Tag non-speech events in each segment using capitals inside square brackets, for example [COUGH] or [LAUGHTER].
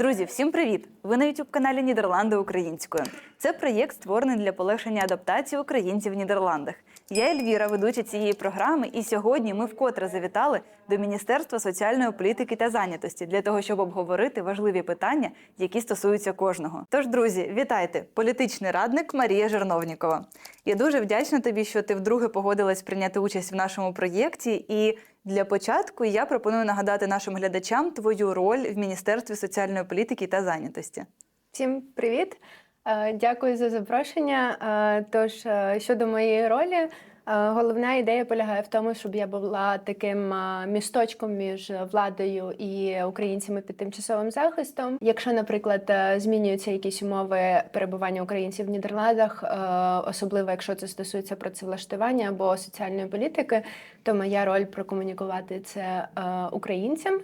Друзі, всім привіт! Ви на youtube каналі Нідерланди українською. Це проєкт створений для полегшення адаптації українців в Нідерландах. Я Ельвіра, ведуча цієї програми, і сьогодні ми вкотре завітали до Міністерства соціальної політики та зайнятості для того, щоб обговорити важливі питання, які стосуються кожного. Тож, друзі, вітайте! Політичний радник Марія Жерновнікова. Я дуже вдячна тобі, що ти вдруге погодилась прийняти участь в нашому проєкті. І для початку я пропоную нагадати нашим глядачам твою роль в Міністерстві соціальної політики та зайнятості. Всім привіт! Е, Дякую за запрошення. Е, Тож е, щодо моєї ролі, головна ідея полягає в тому, щоб я була таким е, місточком між владою і українцями під тимчасовим захистом. Якщо, наприклад, е, змінюються якісь умови перебування українців в Нідерландах, е, особливо якщо це стосується працевлаштування або соціальної політики, то моя роль прокомунікувати це е, українцям.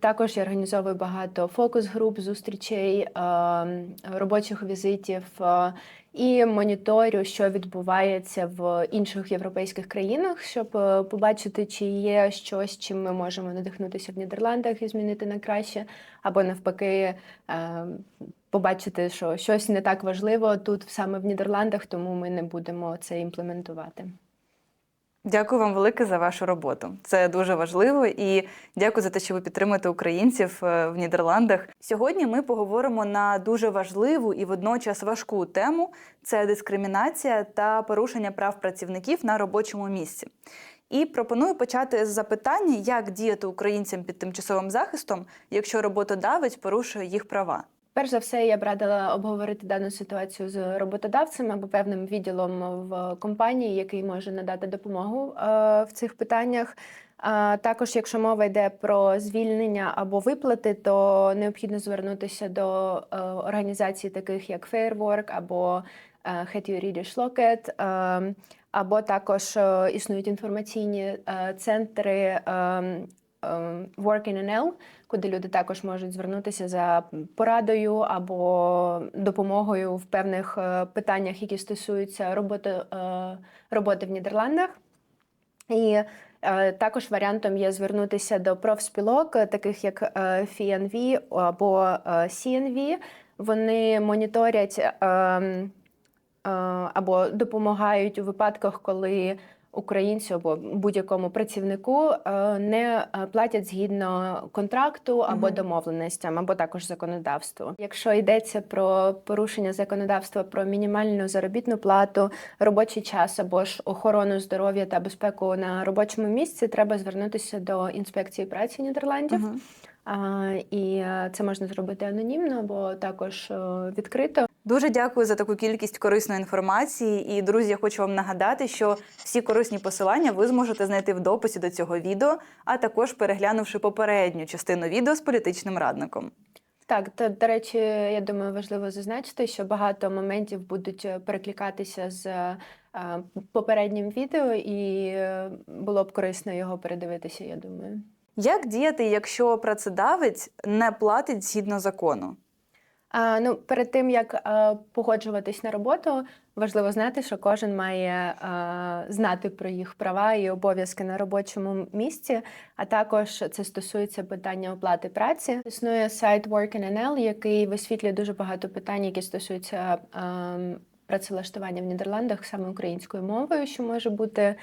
Також я організовую багато фокус-груп, зустрічей, ем, робочих візитів е, і моніторю, що відбувається в інших європейських країнах, щоб е, побачити, чи є щось, чим ми можемо надихнутися в Нідерландах і змінити на краще, або навпаки. ем, Побачити, що щось не так важливо тут саме в Нідерландах, тому ми не будемо це імплементувати. Дякую вам велике за вашу роботу. Це дуже важливо і дякую за те, що ви підтримуєте українців е, в Нідерландах. Сьогодні ми поговоримо на дуже важливу і водночас важку тему: це дискримінація та порушення прав працівників на робочому місці. І пропоную почати з запитання, як діяти українцям під тимчасовим захистом, якщо роботодавець порушує їх права. Перш за все, я б радила обговорити дану ситуацію з роботодавцем або певним відділом в компанії, який може надати допомогу е, в цих питаннях. А також, якщо мова йде про звільнення або виплати, то необхідно звернутися до е, організацій, таких як Fairwork або е, Het Juridisch Loket, е, або також е, існують інформаційні е, центри е, е, Work in NL, куди люди також можуть звернутися за порадою або допомогою в певних е, питаннях, які стосуються роботи, е, роботи в Нідерландах. І е, також варіантом є звернутися до профспілок, таких як FNV або CNV. Вони моніторять е, м, е, або допомагають у випадках, коли українцю або будь-якому працівнику е, не е, платять згідно контракту або домовленостям, або також законодавству. Якщо йдеться про порушення законодавства про мінімальну заробітну плату, робочий час або ж охорону здоров'я та безпеку на робочому місці, треба звернутися до інспекції праці Нідерландів. І е, це можна зробити анонімно або також е, відкрито. Дуже дякую за таку кількість корисної інформації. І друзі, я хочу вам нагадати, що всі корисні посилання ви зможете знайти в дописі до цього відео, а також переглянувши попередню частину відео з політичним радником. Так, то до речі, я думаю, важливо зазначити, що багато моментів будуть е, перекликатися з попереднім відео, і було б корисно його передивитися. Я думаю. Як діяти, якщо працедавець не платить згідно закону? А, ну, перед тим як е, погоджуватись на роботу, важливо знати, що кожен має е, знати про їх права і обов'язки на робочому місці. А також це стосується питання оплати праці. Існує сайт Work.nl, який висвітлює дуже багато питань, які стосуються е, працевлаштування в Нідерландах саме українською мовою, що може бути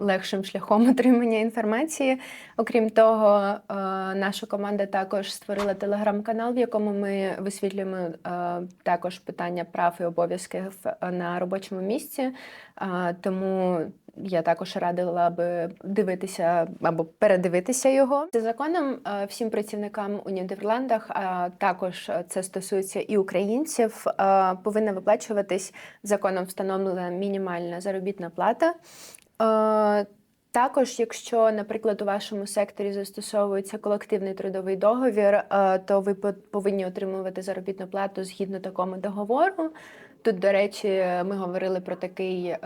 легшим шляхом [LAUGHS] отримання інформації. Окрім того, е, наша команда також створила телеграм-канал, в якому ми висвітлюємо е, також питання прав і обов'язків е, на робочому місці. Е, Тому я також радила би дивитися або передивитися його. За законом е, всім працівникам у Нідерландах, а також це стосується і українців, е, повинна виплачуватись законом встановлена мінімальна заробітна плата. Е, Також, якщо, наприклад, у вашому секторі застосовується колективний трудовий договір, е, то ви по- повинні отримувати заробітну плату згідно такому договору. Тут, до речі, ми говорили про такий е,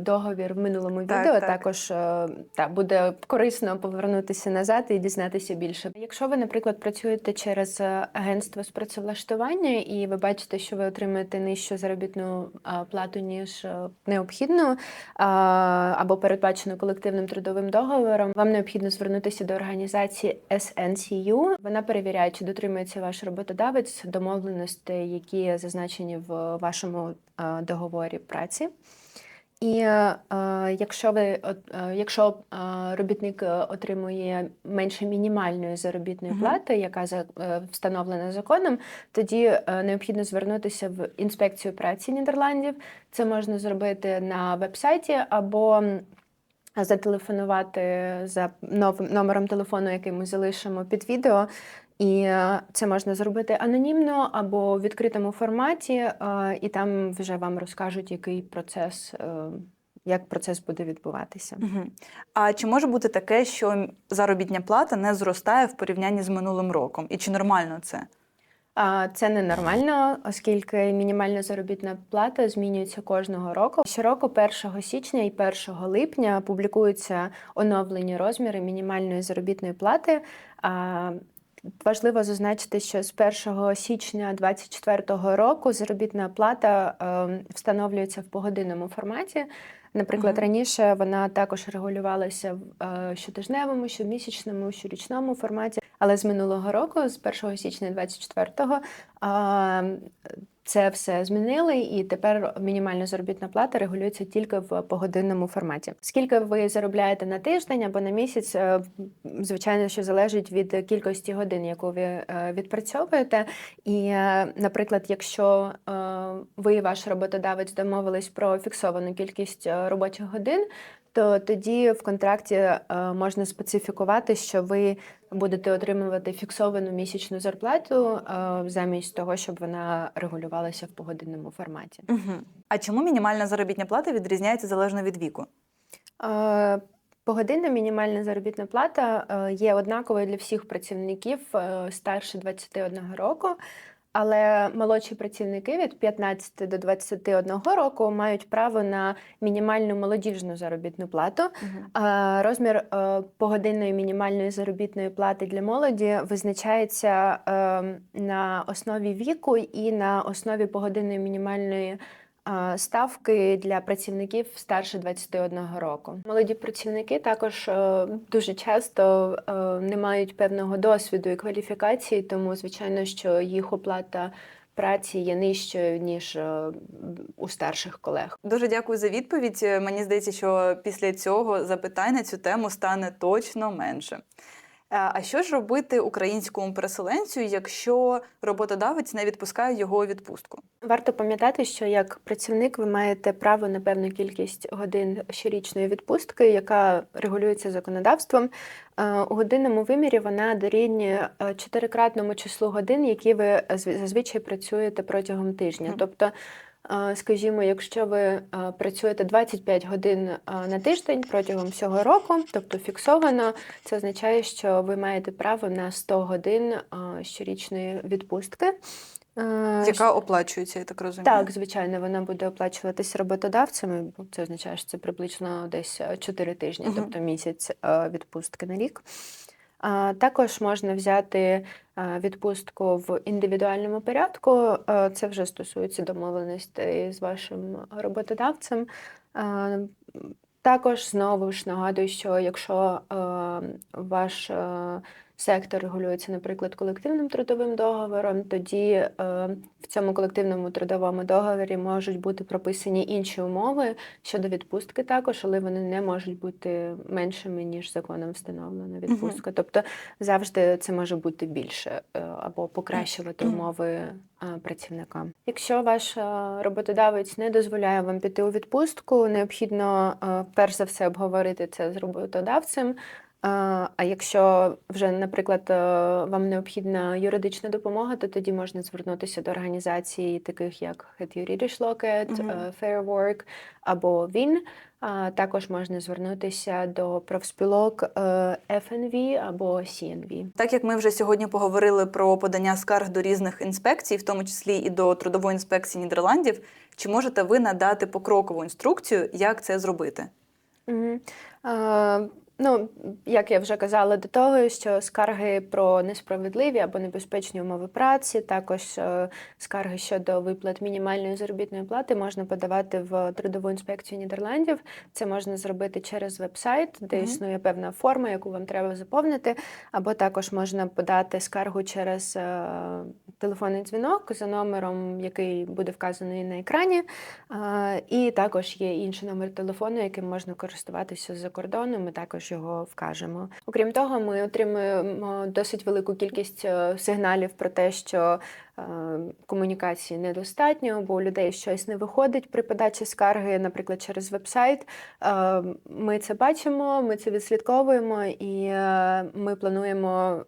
договір в минулому Так, відео. так. Також е, та, буде корисно повернутися назад і дізнатися більше. Якщо ви, наприклад, працюєте через е, агентство з працевлаштування і ви бачите, що ви отримуєте нижчу заробітну плату, ніж необхідно, або передбачено колективним трудовим договором, вам необхідно звернутися до організації SNCU. Вона перевіряє, чи дотримується ваш роботодавець домовленостей, які зазначені в вашому е, договорі праці. І е, якщо ви е, якщо е, робітник отримує менше мінімальної заробітної плати, яка за, е, встановлена законом, тоді е, необхідно звернутися в інспекцію праці Нідерландів. Це можна зробити на вебсайті або зателефонувати за новим номером телефону, який ми залишимо під відео. І е, це можна зробити анонімно або в відкритому форматі, е, і там вже вам розкажуть, який процес, е, як процес буде відбуватися. Угу. А чи може бути таке, що заробітня плата не зростає в порівнянні з минулим роком? І чи нормально це? Це ненормально, оскільки мінімальна заробітна плата змінюється кожного року. Щороку, 1 січня і 1 липня публікуються оновлені розміри мінімальної заробітної плати. Важливо зазначити, що з 1 січня 2024 року заробітна плата е, встановлюється в погодинному форматі. Наприклад, Мгм. раніше вона також регулювалася в е, щотижневому, щомісячному, щорічному форматі. Але з минулого року, з 1 січня 24-го, це все змінили, і тепер мінімальна заробітна плата регулюється тільки в погодинному форматі. Скільки ви заробляєте на тиждень або на місяць, е, звичайно, що залежить від кількості годин, яку ви е, відпрацьовуєте. І, е, наприклад, якщо ви і ваш роботодавець домовились про фіксовану кількість робочих годин, то тоді в контракті е, можна специфікувати, що ви будете отримувати фіксовану місячну зарплату е, замість того, щоб вона регулювалася в погодинному форматі. Угу. А чому мінімальна заробітня плата відрізняється залежно від віку? Е, Погодинна мінімальна заробітна плата є однаковою для всіх працівників старше 21 року. Але молодші працівники від 15 до 21 року мають право на мінімальну молодіжну заробітну плату. А, Розмір е, погодинної мінімальної заробітної плати для молоді визначається е, на основі віку і на основі погодинної мінімальної ставки для працівників старше 21 року. Молоді працівники також е, дуже часто е, не мають певного досвіду і кваліфікації, тому звичайно, що їх оплата праці є нижчою ніж е, у старших колег. Дуже дякую за відповідь. Мені здається, що після цього запитань на цю тему стане точно менше. Е, А що ж робити українському переселенцю, якщо роботодавець не відпускає його у відпустку? Варто пам'ятати, що як працівник ви маєте право на певну кількість годин щорічної відпустки, яка регулюється законодавством. Е, У годинному вимірі вона дорівнює е, чотирикратному числу годин, які ви зв- зазвичай працюєте протягом тижня. Тобто, скажімо, якщо ви працюєте 25 годин на тиждень протягом всього року, тобто фіксовано, це означає, що ви маєте право на 100 годин щорічної відпустки. Яка оплачується, я так розумію? так, звичайно, вона буде оплачуватися роботодавцями. бо Це означає, що це приблизно десь 4 тижні, Мгм. тобто місяць відпустки на рік. Також можна взяти відпустку в індивідуальному порядку. Е, Це вже стосується домовленостей з вашим роботодавцем. Е, Також знову ж нагадую, що якщо е, ваш е, сектор регулюється, наприклад, колективним трудовим договором, тоді е, в цьому колективному трудовому договорі можуть бути прописані інші умови щодо відпустки також, але вони не можуть бути меншими, ніж законом встановлена відпустка. Тобто завжди це може бути більше е, або покращувати умови е, працівника. Якщо ваш е, роботодавець не дозволяє вам піти у відпустку, необхідно е, перш за все обговорити це з роботодавцем. А якщо вже, наприклад, е, вам необхідна юридична допомога, то тоді можна звернутися до організацій, таких як Het Juridisch Loket, Мгм. е, Fair Work або ВІН. Також можна звернутися до профспілок е, FNV або CNV. Так як ми вже сьогодні поговорили про подання скарг до різних інспекцій, в тому числі і до трудової інспекції Нідерландів, чи можете ви надати покрокову інструкцію, як це зробити? Мгм. Е, Ну, як я вже казала до того, що скарги про несправедливі або небезпечні умови праці, також е, скарги щодо виплат мінімальної заробітної плати можна подавати в трудову інспекцію Нідерландів. Це можна зробити через веб-сайт, де Мгм. існує певна форма, яку вам треба заповнити, або також можна подати скаргу через е, телефонний дзвінок за номером, який буде вказаний на екрані. І також є інший номер телефону, яким можна користуватися за кордоном. Ми також його вкажемо. Окрім того, ми отримуємо досить велику кількість е, сигналів про те, що е, комунікації недостатньо, бо у людей щось не виходить при подачі скарги, наприклад, через веб-сайт. Е, Ми це бачимо, ми це відслідковуємо, і ми плануємо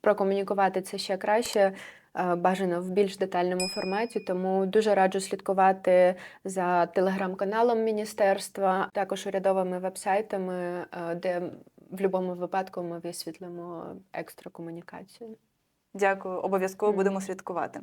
прокомунікувати це ще краще. Е, Бажано в більш детальному форматі, тому дуже раджу слідкувати за телеграм-каналом міністерства, також урядовими вебсайтами, е, де в будь-якому випадку ми висвітлимо екстра комунікацію. Дякую, обов'язково будемо слідкувати.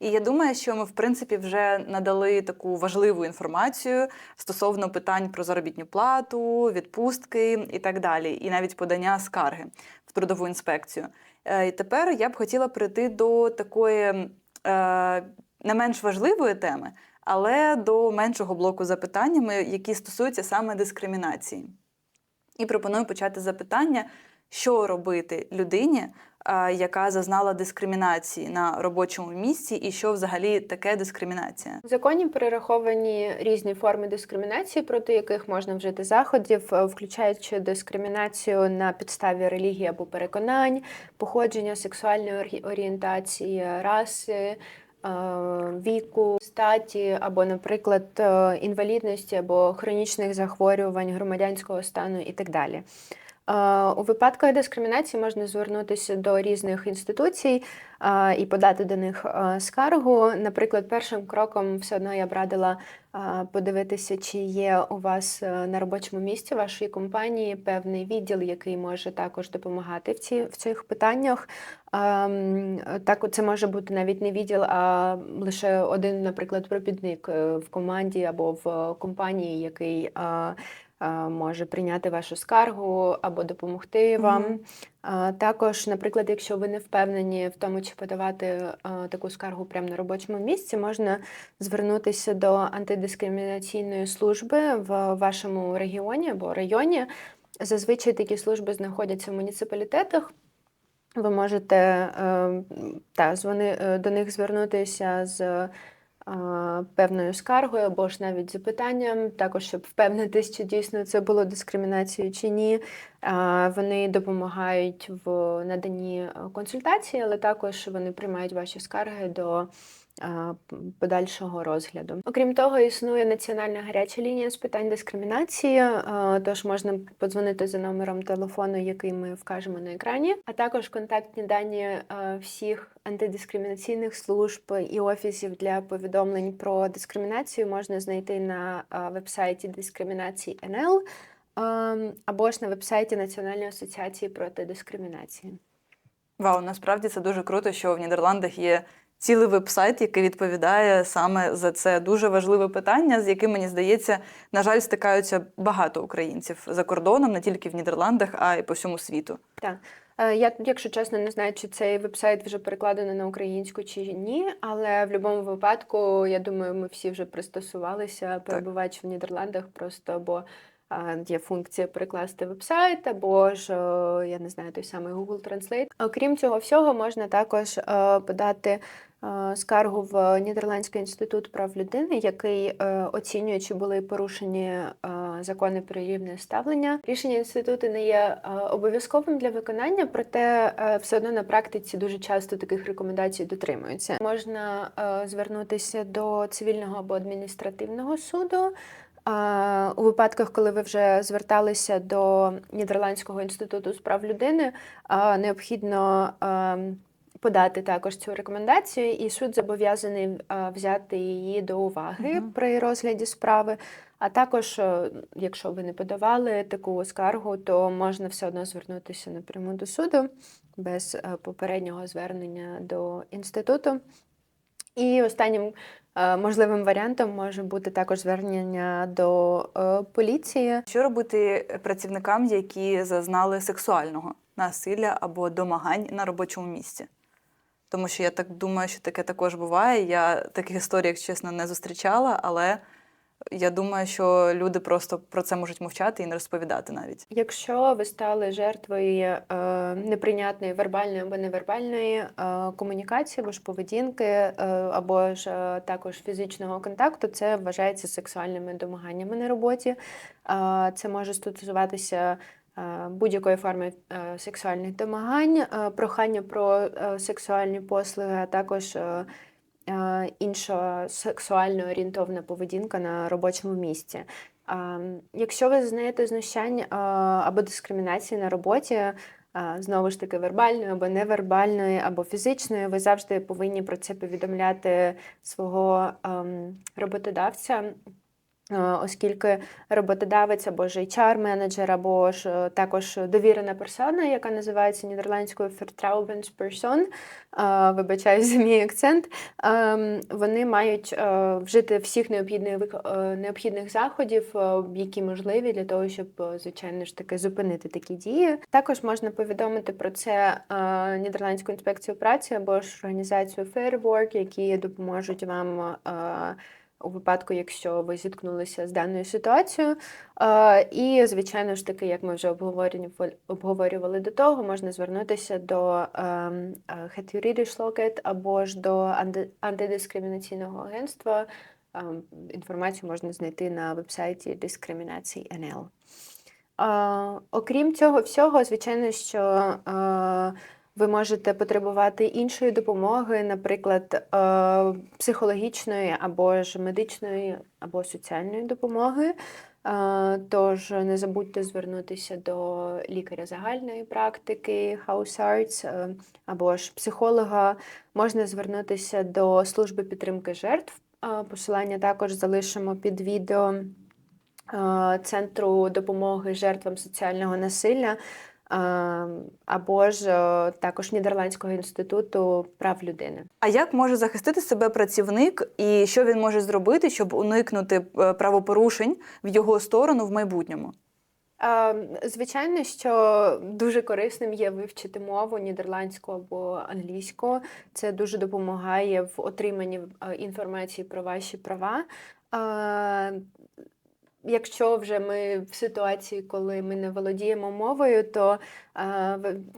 І я думаю, що ми, в принципі, вже надали таку важливу інформацію стосовно питань про заробітну плату, відпустки і так далі, і навіть подання скарги в трудову інспекцію. Е, І тепер я б хотіла прийти до такої е, не менш важливої теми, але до меншого блоку запитаннями, які стосуються саме дискримінації. І пропоную почати запитання, що робити людині, яка зазнала дискримінації на робочому місці, і що взагалі таке дискримінація. В законі перераховані різні форми дискримінації, проти яких можна вжити заходів, е, включаючи дискримінацію на підставі релігії або переконань, походження сексуальної орієнтації, раси. е, Віку, статі або, наприклад, е, інвалідності або хронічних захворювань, громадянського стану і так далі. Е, У випадках дискримінації можна звернутися до різних інституцій е, і подати до них е, скаргу. Наприклад, першим кроком все одно я б радила е, подивитися, чи є у вас е, на робочому місці вашої компанії певний відділ, який може також допомагати в ці в цих питаннях. Так, це може бути навіть не відділ, а лише один, наприклад, пропідник е, в команді або в компанії, який е, е, може прийняти вашу скаргу або допомогти вам. Мгм. А, Також, наприклад, якщо ви не впевнені в тому, чи подавати е, таку скаргу прямо на робочому місці, можна звернутися до антидискримінаційної служби в вашому регіоні або районі. Зазвичай такі служби знаходяться в муніципалітетах. Ви можете е, та, звони, е, до них звернутися з е, певною скаргою або ж навіть запитанням, також щоб впевнитись, чи дійсно це було дискримінацією чи ні. Вони допомагають в наданні е, консультації, але також вони приймають ваші скарги до подальшого розгляду. Окрім того, існує національна гаряча лінія з питань дискримінації, тож можна подзвонити за номером телефону, який ми вкажемо на екрані, а також контактні дані всіх антидискримінаційних служб і офісів для повідомлень про дискримінацію можна знайти на вебсайті дискримінації НЛ або ж на вебсайті Національної асоціації проти дискримінації. Вау, насправді це дуже круто, що в Нідерландах є цілий веб-сайт, який відповідає саме за це дуже важливе питання, з яким мені здається, на жаль, стикаються багато українців за кордоном, не тільки в Нідерландах, а й по всьому світу. Так. Е, Я, якщо чесно, не знаю, чи цей вебсайт вже перекладено на українську чи ні, але в будь-якому випадку, я думаю, ми всі вже пристосувалися, перебуваючи в Нідерландах, просто або є функція перекласти вебсайт, або ж, е, я не знаю, той самий Google Translate. Окрім цього всього, можна також е, подати е, скаргу в Нідерландський інститут прав людини, який е, оцінює, чи були порушені е, закони про рівне ставлення. Рішення інституту не є е, обов'язковим для виконання, проте е, все одно на практиці дуже часто таких рекомендацій дотримуються. Можна е, звернутися до цивільного або адміністративного суду. У випадках, коли ви вже зверталися до Нідерландського інституту з прав людини, необхідно ем, подати також цю рекомендацію, і суд зобов'язаний взяти її до уваги Мгм. при розгляді справи. А також, е, якщо ви не подавали таку скаргу, то можна все одно звернутися напряму до суду без е, попереднього звернення до інституту. І останнім е, можливим варіантом може бути також звернення до е, поліції. Що робити працівникам, які зазнали сексуального насилля або домагань на робочому місці? Тому що я так думаю, що таке також буває. Я таких історій, якщо чесно, не зустрічала, але я думаю, що люди просто про це можуть мовчати і не розповідати навіть. Якщо ви стали жертвою е, неприйнятної вербальної або невербальної е, комунікації, або ж поведінки, е, або ж е, також фізичного контакту, це вважається сексуальними домаганнями на роботі. Е, це може стосуватися будь-якої форми е, сексуальних домагань, е, прохання про е, сексуальні послуги, а також е, е, інша сексуально орієнтовна поведінка на робочому місці. Якщо ви знаєте знущань або дискримінації на роботі, знову ж таки, вербальної або невербальної, або фізичної, ви завжди повинні про це повідомляти свого ем, роботодавця. Е, Оскільки роботодавець або ж HR-менеджер, або ж е, також довірена персона, яка називається нідерландською Vertrauensperson, е, вибачаюсь за мій акцент, ем, вони мають вжити всіх необхідних необхідних заходів, які можливі для того, щоб звичайно ж таки зупинити такі дії. Також можна повідомити про це Нідерландську інспекцію праці або ж організацію Fair Work, які допоможуть вам. У випадку, якщо ви зіткнулися з даною ситуацією. І, звичайно ж таки, як ми вже обговорювали, до того, можна звернутися до ем, е, Het або ж до антидискримінаційного агентства. Ем, Інформацію можна знайти на вебсайті Дискримінації НЛ. Окрім цього всього, звичайно, що е, ви можете потребувати іншої допомоги, наприклад, е, психологічної або ж медичної або соціальної допомоги. Е, Тож не забудьте звернутися до лікаря загальної практики, House Arts, е, або ж психолога. Можна звернутися до служби підтримки жертв. Посилання також залишимо під відео Центру допомоги жертвам соціального насилля. Е, Або ж е, також Нідерландського інституту прав людини. А як може захистити себе працівник, і що він може зробити, щоб уникнути е, правопорушень в його сторону в майбутньому? Е, Звичайно, що дуже корисним є вивчити мову нідерландську або англійську. Це дуже допомагає в отриманні е, інформації про ваші права. Якщо вже ми в ситуації, коли ми не володіємо мовою, то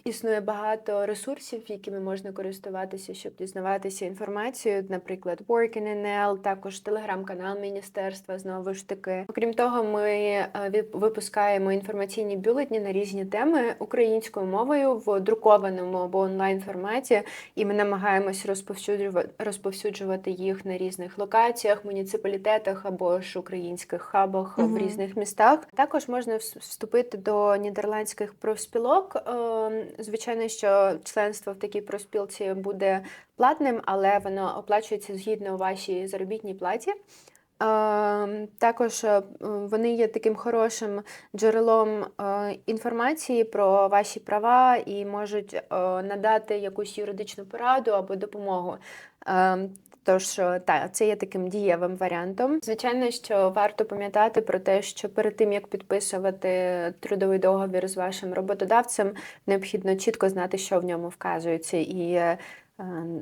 існує багато ресурсів, якими можна користуватися, щоб дізнаватися інформацію. Наприклад, WorkInNL, також телеграм-канал міністерства. Знову ж таки, окрім того, ми е, випускаємо інформаційні бюлетні на різні теми українською мовою в друкованому або онлайн форматі, і ми намагаємось розповсюджувати, розповсюджувати їх на різних локаціях, муніципалітетах або ж українських хабах в різних містах. Також можна вступити до нідерландських профспілок. Ем, Звичайно, що членство в такій профспілці буде платним, але воно оплачується згідно вашій заробітній платі. Ем, Також е, вони є таким хорошим джерелом е, інформації про ваші права і можуть е, надати якусь юридичну пораду або допомогу. Тож, та це є таким дієвим варіантом. Звичайно, що варто пам'ятати про те, що перед тим як підписувати трудовий договір з вашим роботодавцем, необхідно чітко знати, що в ньому вказується, і е, Е,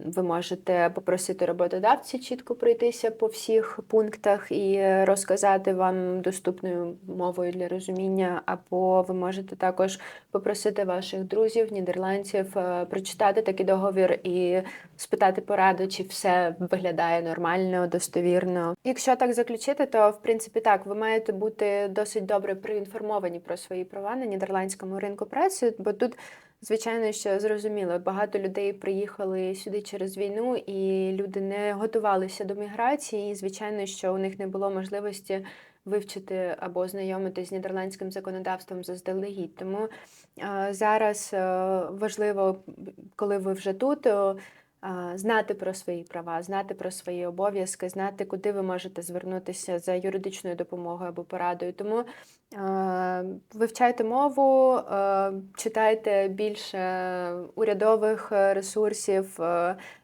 Ви можете попросити роботодавця чітко пройтися по всіх пунктах і розказати вам доступною мовою для розуміння, або ви можете також попросити ваших друзів, нідерландців, е, прочитати такий договір і спитати пораду, чи все виглядає нормально, достовірно. Якщо так заключити, то в принципі так, ви маєте бути досить добре проінформовані про свої права на нідерландському ринку праці, бо тут Звичайно, що зрозуміло, багато людей приїхали сюди через війну, і люди не готувалися до міграції. І звичайно, що у них не було можливості вивчити або ознайомитись з нідерландським законодавством заздалегідь. Тому зараз е, важливо, коли ви вже тут. Знати про свої права, знати про свої обов'язки, знати, куди ви можете звернутися за юридичною допомогою або порадою. Тому вивчайте мову, читайте більше урядових ресурсів,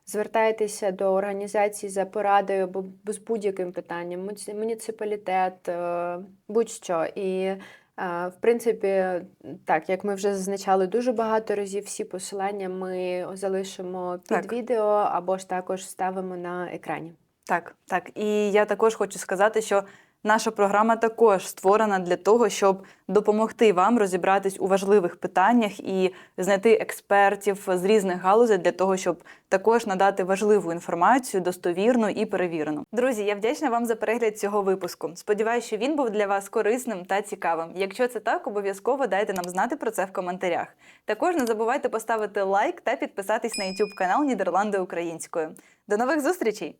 звертайтеся до організацій за порадою або з будь-яким питанням, муніципалітет, будь-що. І в принципі, так, як ми вже зазначали дуже багато разів, всі посилання ми залишимо під Так. відео або ж також ставимо на екрані. Так, так. І я також хочу сказати, що наша програма також створена для того, щоб допомогти вам розібратись у важливих питаннях і знайти експертів з різних галузей для того, щоб також надати важливу інформацію, достовірну і перевірену. Друзі, я вдячна вам за перегляд цього випуску. Сподіваюся, що він був для вас корисним та цікавим. Якщо це так, обов'язково дайте нам знати про це в коментарях. Також не забувайте поставити лайк та підписатись на YouTube канал Нідерланди українською. До нових зустрічей!